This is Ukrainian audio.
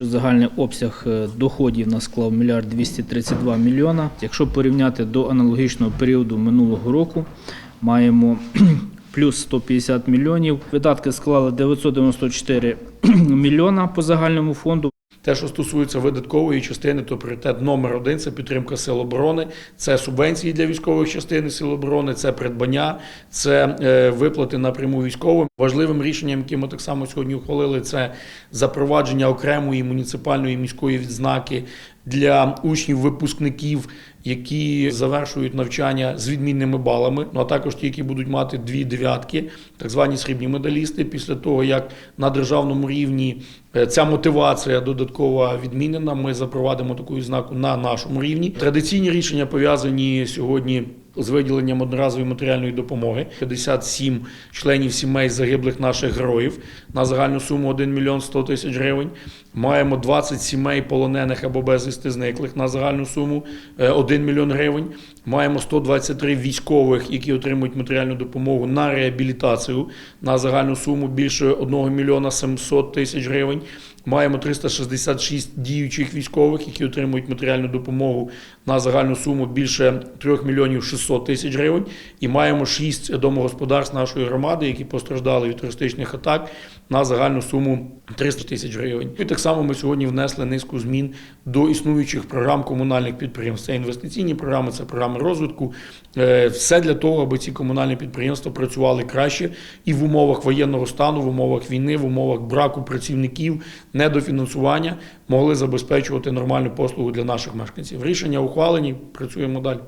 Загальний обсяг е, доходів на склав 1 мільярд 232 мільйона. Якщо порівняти до аналогічного періоду минулого року, маємо плюс 150 мільйонів. Видатки склали 994 мільйона по загальному фонду. Те, що стосується видаткової частини, то пріоритет номер один це підтримка сил оборони, це субвенції для військових частин сил оборони, це придбання, це е, виплати напряму військовим. Важливим рішенням, яке ми так само сьогодні ухвалили, це запровадження окремої муніципальної міської відзнаки для учнів-випускників, які завершують навчання з відмінними балами. Ну а також ті, які будуть мати дві дев'ятки, так звані срібні медалісти, після того як на державному рівні е, ця мотивація додаткова відмінена. Ми запровадимо таку знаку на нашому рівні. Традиційні рішення пов'язані сьогодні. З виділенням одноразової матеріальної допомоги 57 членів сімей загиблих наших героїв на загальну суму 1 мільйон 100 тисяч гривень. Маємо 20 сімей полонених або безвісти зниклих на загальну суму е, 1 мільйон гривень. Маємо 123 військових, які отримують матеріальну допомогу на реабілітацію на загальну суму більше 1 мільйона 700 тисяч гривень. Маємо 366 діючих військових, які отримують матеріальну допомогу на загальну суму більше 3 мільйонів 600 тисяч гривень. І маємо 6 домогосподарств нашої громади, які постраждали від терористичних атак на загальну суму 300 тисяч гривень. І так само ми сьогодні внесли низку змін до існуючих програм комунальних підприємств. Це інвестиційні програми, це програми розвитку. Е, Все для того, аби ці комунальні підприємства працювали краще і в умовах воєнного стану, в умовах війни, в умовах браку працівників, недофінансування могли забезпечувати нормальну послугу для наших мешканців. Рішення ухвалені, працюємо далі.